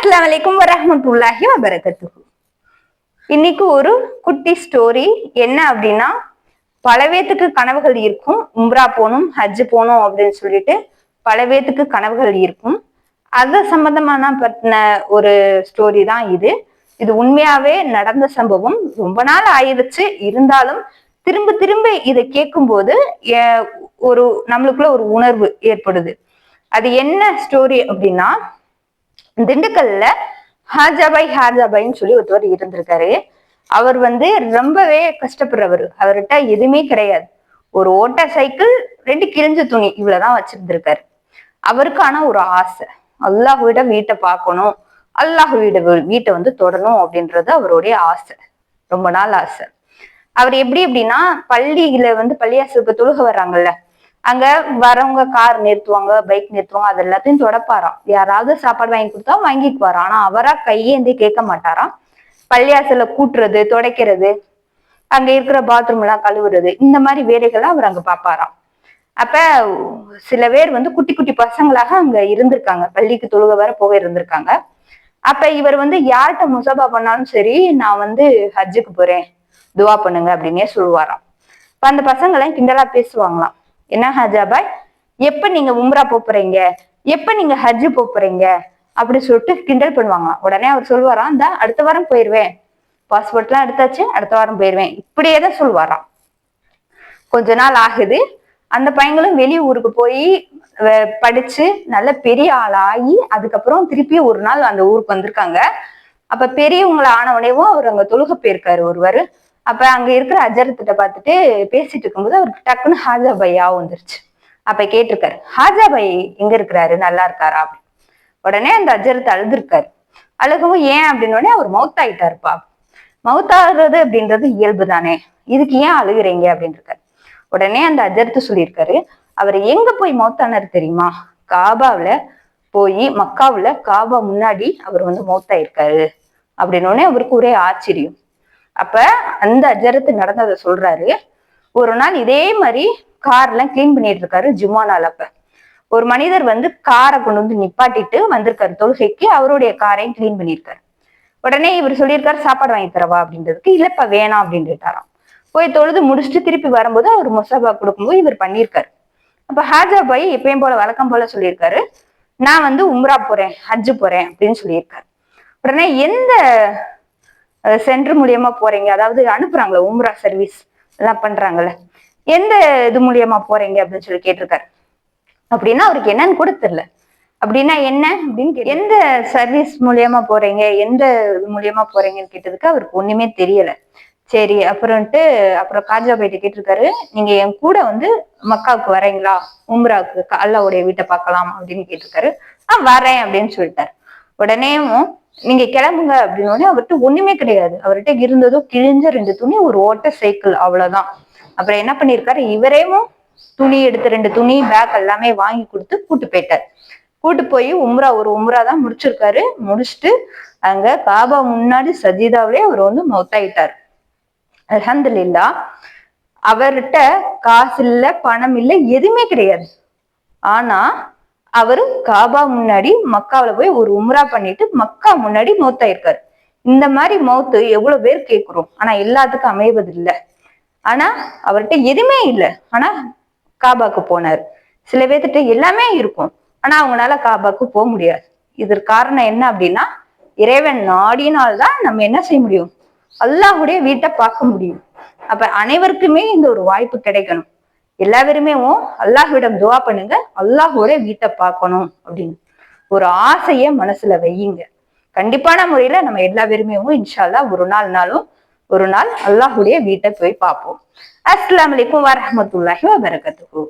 அஸ்லாம் வலைக்கும் வரஹமத்துல்லாஹி வபரகத்துஹு இன்னைக்கு ஒரு குட்டி ஸ்டோரி என்ன அப்படின்னா பல பேத்துக்கு கனவுகள் இருக்கும். உம்ரா போகணும் ஹஜ் போகணும் அப்படின்னு சொல்லிட்டு பல பேத்துக்கு கனவுகள் இருக்கும். அது சம்பந்தமான பத்தின ஒரு ஸ்டோரி தான் இது. இது உண்மையாவே நடந்த சம்பவம். ரொம்ப நாள் ஆயிடுச்சு. இருந்தாலும் திரும்ப திரும்ப இதை கேட்கும்போது ஒரு நம்மளுக்குள்ள ஒரு உணர்வு ஏற்படுது. அது என்ன ஸ்டோரி அப்படின்னா திண்டுக்கல்ல ஹாஜாபாய் ஹாஜாபாய்ன்னு சொல்லி ஒருத்தவர் இருந்திருக்காரு. அவர் வந்து ரொம்பவே கஷ்டப்படுறவர். அவர்கிட்ட எதுவுமே கிடையாது. ஒரு ஓட்ட சைக்கிள் ரெண்டு கிழிஞ்ச துணி இவ்வளவுதான் வச்சிருந்திருக்காரு. அவருக்கான ஒரு ஆசை. அல்லாஹ்விட வீட்டை பார்க்கணும். அல்லாஹ் வீடு வீட்டை வந்து தொடணும் அப்படின்றது அவருடைய ஆசை. ரொம்ப நாள் ஆசை. அவர் எப்படி எப்படின்னா பள்ளியில வந்து பள்ளியாசுக்கு தொழுக வர்றாங்கல்ல அங்க வரவங்க கார் நிறுத்துவாங்க பைக் நிறுத்துவாங்க அது எல்லாத்தையும் தொடப்பாராம். யாராவது சாப்பாடு வாங்கி கொடுத்தா வாங்கிக்குவாராம். ஆனா அவரா கையேந்தி கேட்க மாட்டாராம். பள்ளியாசல கூட்டுறது துடைக்கிறது அங்க இருக்கிற பாத்ரூம் எல்லாம் கழுவுறது இந்த மாதிரி வேலைகள்லாம் அவர் அங்க பாப்பாராம். அப்ப சில பேர் வந்து குட்டி குட்டி பசங்களாக அங்க இருந்திருக்காங்க. பள்ளிக்கு தொழுக வர போக இருந்திருக்காங்க. அப்ப இவர் வந்து யார்கிட்ட முசபா பண்ணாலும் சரி நான் வந்து ஹஜ்ஜுக்கு போறேன் துவா பண்ணுங்க அப்படின்னே சொல்லுவாராம். இப்ப அந்த பசங்களாம் கிண்டலா பேசுவாங்களாம். என்ன ஹஜாபாய் எப்ப நீங்க உம்ரா போறீங்க? எப்ப நீங்க ஹஜ்ஜு போறீங்க? அப்படி சொல்லிட்டு கிண்டல் பண்ணுவாங்களாம். உடனே அவர் சொல்லுவாராம் இந்த அடுத்த வாரம் போயிருவேன். பாஸ்போர்ட் எல்லாம் எடுத்தாச்சு அடுத்த வாரம் போயிருவேன். இப்படியே தான் சொல்லுவாராம் கொஞ்ச நாள் ஆகுது. அந்த பையங்களும் வெளி ஊருக்கு போய் படிச்சு நல்ல பெரிய ஆளாகி அதுக்கப்புறம் திருப்பி ஒரு நாள் அந்த ஊருக்கு வந்திருக்காங்க. அப்ப பெரியவங்களை ஆனவனையும் அவர் அங்க தொழுக போயிருக்காரு ஒருவர். அப்ப அங்க இருக்கிற அஜரத்திட்ட பார்த்துட்டு பேசிட்டு இருக்கும்போது அவருக்கு டக்குன்னு ஹாஜா பையா வந்துருச்சு. அப்ப கேட்டிருக்காரு ஹாஜா பை எங்க இருக்கிறாரு? நல்லா இருக்காரா? அப்படி உடனே அந்த அஜரத் அழுதுருக்காரு. அழுகவும் ஏன்? அப்படின்னு உடனே அவர் மவுத் ஆயிட்டாருப்பா மவுத் ஆகுறது அப்படின்றது இயல்பு தானே. இதுக்கு ஏன் அழுகுறீங்க? அப்படின்னு இருக்காரு உடனே அந்த அஜரத்து சொல்லியிருக்காரு அவர் எங்க போய் மௌத்தானார் தெரியுமா? காபாவுல போய் மக்காவுல காபா முன்னாடி அவர் வந்து மௌத்தாயிருக்காரு. அப்படின்னு உடனே அவருக்கு ஒரே ஆச்சரியம். அப்ப அந்த அஜரத்து நடந்ததை சொல்றாரு. ஒரு நாள் இதே மாதிரி கார்லாம் கிளீன் பண்ணிட்டு இருக்காரு ஜும்மா நாள் அப்ப. ஒரு மனிதர் வந்து காரை கொண்டு வந்து நிப்பாட்டிட்டு வந்திருக்காரு தொழுகைக்கு அவருடைய காரையும் கிளீன் பண்ணியிருக்காரு. உடனே இவர் சொல்லியிருக்காரு சாப்பாடு வாங்கி தரவா அப்படின்றதுக்கு இல்லப்பா வேணாம் அப்படின்ட்டுட்டாராம் போய் தொழுது முடிச்சுட்டு திருப்பி வரும்போது அவர் முசாபா கொடுக்கும்போது இவர் பண்ணியிருக்காரு. அப்ப ஹாஜா பாய் எப்பயும் போல வழக்கம் போல சொல்லியிருக்காரு நான் வந்து உம்ரா போறேன் ஹஜ்ஜு போறேன் அப்படின்னு சொல்லியிருக்காரு. உடனே எந்த சென்டர் மூலியமா போறீங்க. அதாவது அனுப்புறாங்களே உம்ரா சர்வீஸ் எல்லாம் பண்றாங்கல்ல. எந்த இது மூலியமா போறீங்க அப்படின்னு சொல்லி கேட்டிருக்காரு. அப்படின்னா அவருக்கு என்னன்னு கூட தெரியல. அப்படின்னா என்ன அப்படின்னு கேட்டு எந்த சர்வீஸ் மூலியமா போறீங்க எந்த இது மூலியமா போறீங்கன்னு கேட்டதுக்கு அவருக்கு ஒண்ணுமே தெரியல. சரி அப்புறம்ட்டு அப்புறம் காஜா போயிட்டு கேட்டிருக்காரு நீங்க என் கூட வந்து மக்காவுக்கு வரீங்களா? உம்ராவுக்கு அல்லாவுடைய வீட்டை பார்க்கலாம் அப்படின்னு கேட்டிருக்காரு. ஆ வரேன் அப்படின்னு சொல்லிட்டாரு. உடனேவும் நீங்க கிளம்புங்க அப்படின்னு உடனே அவர்கிட்ட ஒண்ணுமே கிடையாது. அவர்கிட்ட இருந்ததோ கிழிஞ்ச ரெண்டு துணி ஒரு ஓட்ட சைக்கிள் அவ்வளவுதான். அப்புறம் என்ன பண்ணிருக்காரு? இவரேவும் துணி எடுத்து ரெண்டு துணி பேக் எல்லாமே வாங்கி கொடுத்து கூட்டு போயிட்டார். கூட்டு போய் உம்ரா ஒரு உம்ரா தான் முடிச்சிருக்காரு. முடிச்சுட்டு அங்க காபா முன்னாடி சஜிதாவிலே அவர் வந்து மௌத்தாயிட்டார். அல்ஹம்துலில்லா அவர்கிட்ட காசு இல்ல பணம் இல்ல எதுவுமே கிடையாது. ஆனா அவரு காபா முன்னாடி மக்காவுல போய் ஒரு உம்ரா பண்ணிட்டு மக்கா முன்னாடி மௌத்தாயிருக்காரு. இந்த மாதிரி மௌத்து எவ்வளவு பேர் கேட்குறோம். ஆனா எல்லாத்துக்கும் அமைவது இல்ல ஆனா அவர்கிட்ட எதுவுமே இல்ல. ஆனா காபாக்கு போனார். சில பேர்த்திட்ட எல்லாமே இருக்கும். ஆனா அவங்களால காபாக்கு போக முடியாது. இதற்கு காரணம் என்ன அப்படின்னா இறைவன் நாடினால்தான் நம்ம என்ன செய்ய முடியும்? அல்லாஹுடைய வீட்டை பார்க்க முடியும். அப்ப அனைவருக்குமே இந்த ஒரு வாய்ப்பு கிடைக்கணும். எல்லாருமே அல்லாஹ்விடம் துவா பண்ணுங்க. அல்லாஹோட வீட்டை பார்க்கணும். அப்படின்னு. ஒரு ஆசைய மனசுல வையுங்க. கண்டிப்பான முறையில நம்ம எல்லா இன்ஷால்லா ஒரு நாள் நாளும் ஒரு நாள் அல்லாஹுடைய வீட்டை போய் பார்ப்போம். அஸ்லாம் வலைக்கும் வரமத்துல்லாஹி வபரகாத்துஹு.